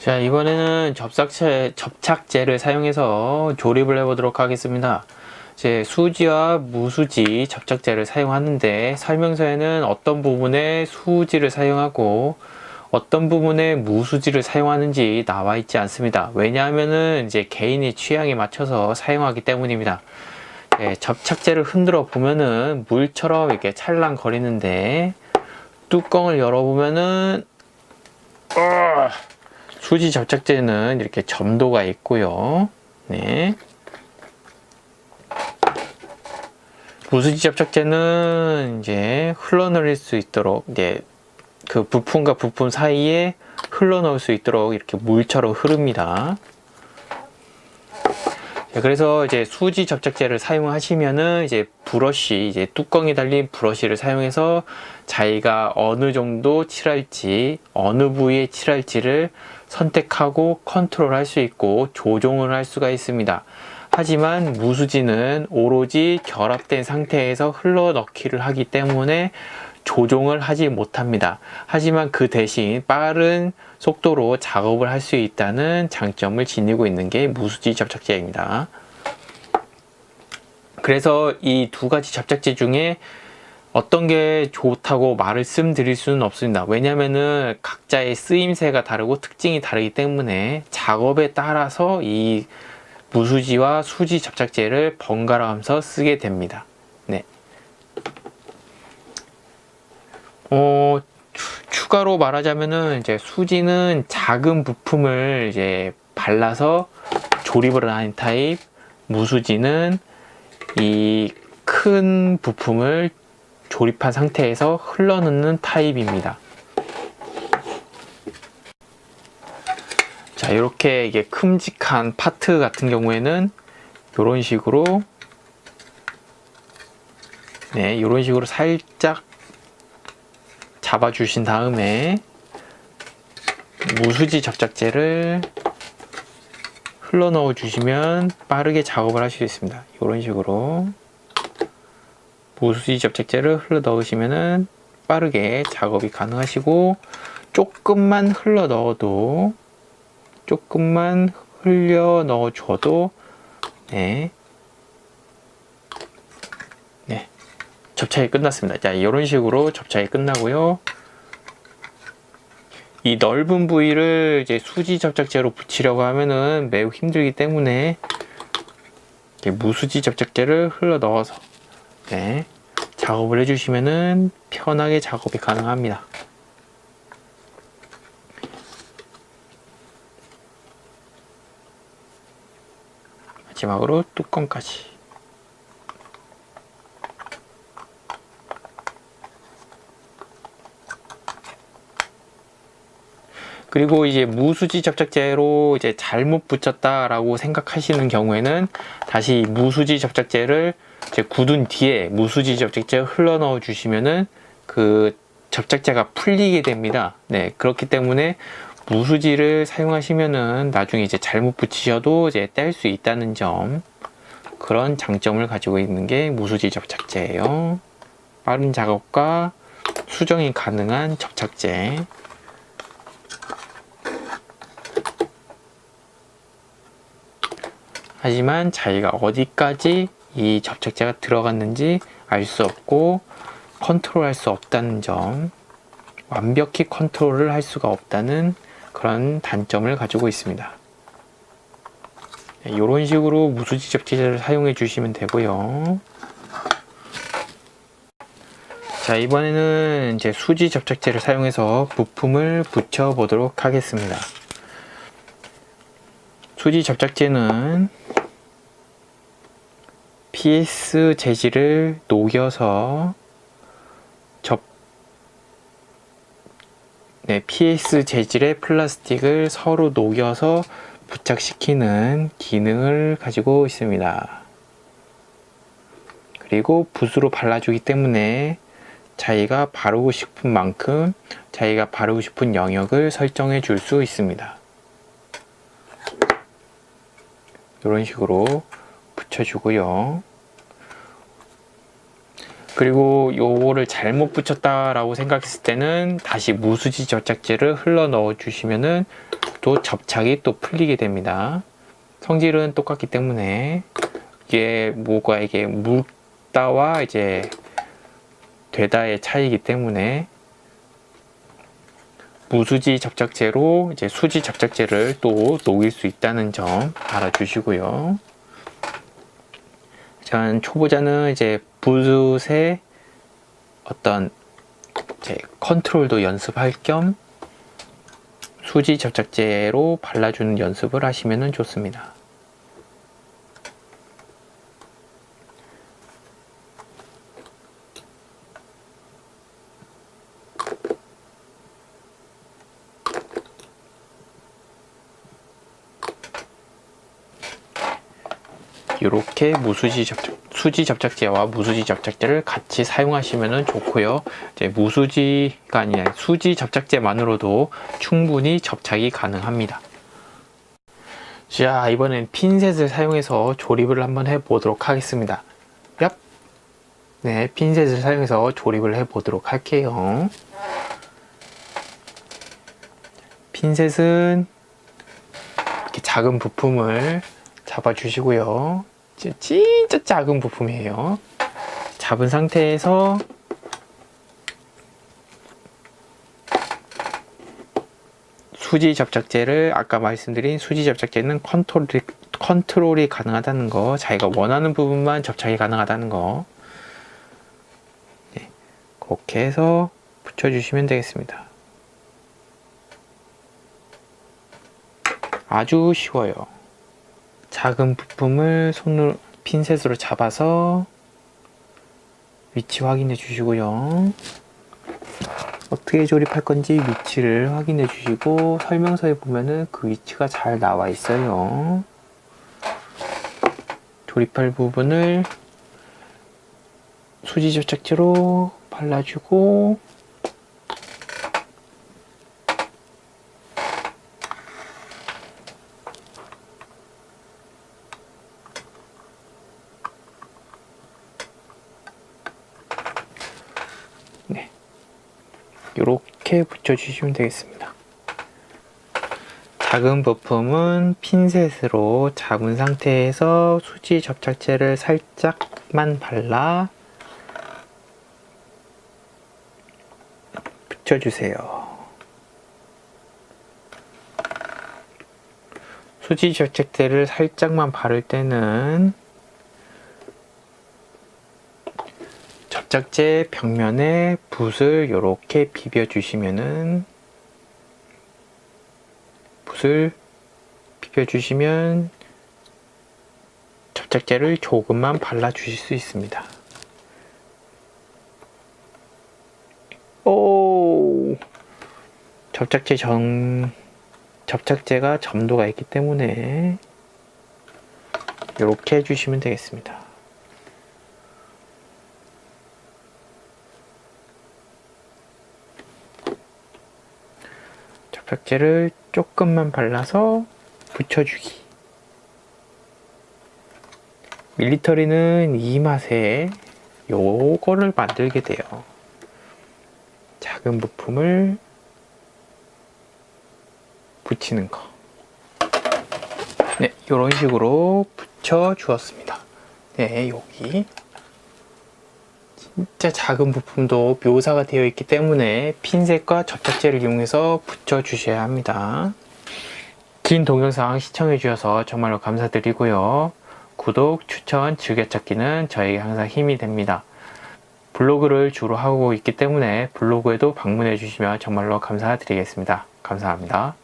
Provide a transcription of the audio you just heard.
자, 이번에는 접착제, 접착제를 사용해서 조립을 해보도록 하겠습니다. 이제 수지와 무수지 접착제를 사용하는데 설명서에는 어떤 부분에 수지를 사용하고 어떤 부분에 무수지를 사용하는지 나와 있지 않습니다. 왜냐하면은 이제 개인의 취향에 맞춰서 사용하기 때문입니다. 예, 접착제를 흔들어 보면은 물처럼 이렇게 찰랑거리는데 뚜껑을 열어보면은 어, 수지 접착제는 이렇게 점도가 있고요. 네. 무수지 접착제는 이제 흘러내릴 수 있도록 이제 그 부품과 부품 사이에 흘러넣을 수 있도록 이렇게 물처럼 흐릅니다. 네, 그래서 이제 수지 접착제를 사용하시면은 이제 브러쉬, 이제 뚜껑이 달린 브러쉬를 사용해서 자기가 어느 정도 칠할지, 어느 부위에 칠할지를 선택하고 컨트롤 할 수 있고 조종을 할 수가 있습니다. 하지만 무수지는 오로지 결합된 상태에서 흘러넣기를 하기 때문에 조종을 하지 못합니다. 하지만 그 대신 빠른 속도로 작업을 할 수 있다는 장점을 지니고 있는 게 무수지 접착제입니다. 그래서 이 두 가지 접착제 중에 어떤 게 좋다고 말씀드릴 수는 없습니다. 왜냐면은 각자의 쓰임새가 다르고 특징이 다르기 때문에 작업에 따라서 이 무수지와 수지 접착제를 번갈아 가면서 쓰게 됩니다. 네. 어, 추- 추가로 말하자면은 이제 수지는 작은 부품을 이제 발라서 조립을 하는 타입, 무수지는 이 큰 부품을 조립한 상태에서 흘러넣는 타입입니다. 자, 이렇게 이게 큼직한 파트 같은 경우에는 이런 식으로 네, 이런 식으로 살짝 잡아주신 다음에 무수지 접착제를 흘러 넣어 주시면 빠르게 작업을 하실 수 있습니다. 이런 식으로 무수지 접착제를 흘러 넣으시면은 빠르게 작업이 가능하시고 조금만 흘러 넣어도 조금만 흘려 넣어 줘도 네. 네. 접착이 끝났습니다. 자, 이런 식으로 접착이 끝나고요. 이 넓은 부위를 이제 수지 접착제로 붙이려고 하면은 매우 힘들기 때문에 무수지 접착제를 흘러 넣어서 네, 작업을 해주시면은 편하게 작업이 가능합니다. 마지막으로 뚜껑까지. 그리고 이제 무수지 접착제로 이제 잘못 붙였다라고 생각하시는 경우에는 다시 무수지 접착제를 이제 굳은 뒤에 무수지 접착제를 흘러 넣어 주시면은 그 접착제가 풀리게 됩니다. 네, 그렇기 때문에 무수지를 사용하시면은 나중에 이제 잘못 붙이셔도 이제 뗄 수 있다는 점 그런 장점을 가지고 있는 게 무수지 접착제예요. 빠른 작업과 수정이 가능한 접착제. 하지만 자기가 어디까지 이 접착제가 들어갔는지 알 수 없고 컨트롤 할 수 없다는 점, 완벽히 컨트롤을 할 수가 없다는 그런 단점을 가지고 있습니다. 이런 식으로 무수지 접착제를 사용해 주시면 되고요. 자, 이번에는 이제 수지 접착제를 사용해서 부품을 붙여 보도록 하겠습니다. 수지 접착제는 PS 재질을 녹여서 접 네, PS 재질의 플라스틱을 서로 녹여서 부착시키는 기능을 가지고 있습니다. 그리고 붓으로 발라주기 때문에 자기가 바르고 싶은 만큼 자기가 바르고 싶은 영역을 설정해 줄 수 있습니다. 이런 식으로 붙여주고요. 그리고 요거를 잘못 붙였다라고 생각했을 때는 다시 무수지 접착제를 흘러 넣어 주시면은 또 접착이 또 풀리게 됩니다. 성질은 똑같기 때문에 이게 뭐가 이게 묽다와 이제 되다의 차이기 때문에 무수지 접착제로 이제 수지 접착제를 또 녹일 수 있다는 점 알아주시고요. 전 초보자는 이제 붓의 어떤 이제 컨트롤도 연습할 겸 수지 접착제로 발라주는 연습을 하시면 좋습니다. 이렇게 무수지 접착, 수지 접착제와 무수지 접착제를 같이 사용하시면 좋고요. 이제 무수지가 아니라 수지 접착제만으로도 충분히 접착이 가능합니다. 자, 이번엔 핀셋을 사용해서 조립을 한번 해보도록 하겠습니다. 얍! 네, 핀셋을 사용해서 조립을 해보도록 할게요. 핀셋은 이렇게 작은 부품을 잡아주시고요. 지- 진짜 작은 부품이에요. 잡은 상태에서 수지 접착제를 아까 말씀드린 수지 접착제는 컨트롤이, 컨트롤이 가능하다는 거 자기가 원하는 부분만 접착이 가능하다는 거 네, 그렇게 해서 붙여주시면 되겠습니다. 아주 쉬워요. 작은 부품을 손으로 핀셋으로 잡아서 위치 확인해 주시고요. 어떻게 조립할 건지 위치를 확인해 주시고 설명서에 보면은 그 위치가 잘 나와 있어요. 조립할 부분을 수지 접착제로 발라주고 이렇게 붙여주시면 되겠습니다. 작은 부품은 핀셋으로 잡은 상태에서 수지 접착제를 살짝만 발라 붙여주세요. 수지 접착제를 살짝만 바를 때는 접착제 벽면에 붓을 이렇게 비벼 주시면은 붓을 비벼 주시면 접착제를 조금만 발라 주실 수 있습니다. 오 접착제 정 접착제가 점도가 있기 때문에 이렇게 해주시면 되겠습니다. 접착제를 조금만 발라서 붙여주기. 밀리터리는 이 맛에 요거를 만들게 돼요. 작은 부품을 붙이는 거. 네, 이런 식으로 붙여 주었습니다. 네, 여기. 진짜 작은 부품도 묘사가 되어 있기 때문에 핀셋과 접착제를 이용해서 붙여 주셔야 합니다. 긴 동영상 시청해 주셔서 정말로 감사드리고요. 구독, 추천, 즐겨찾기는 저에게 항상 힘이 됩니다. 블로그를 주로 하고 있기 때문에 블로그에도 방문해 주시면 정말로 감사드리겠습니다. 감사합니다.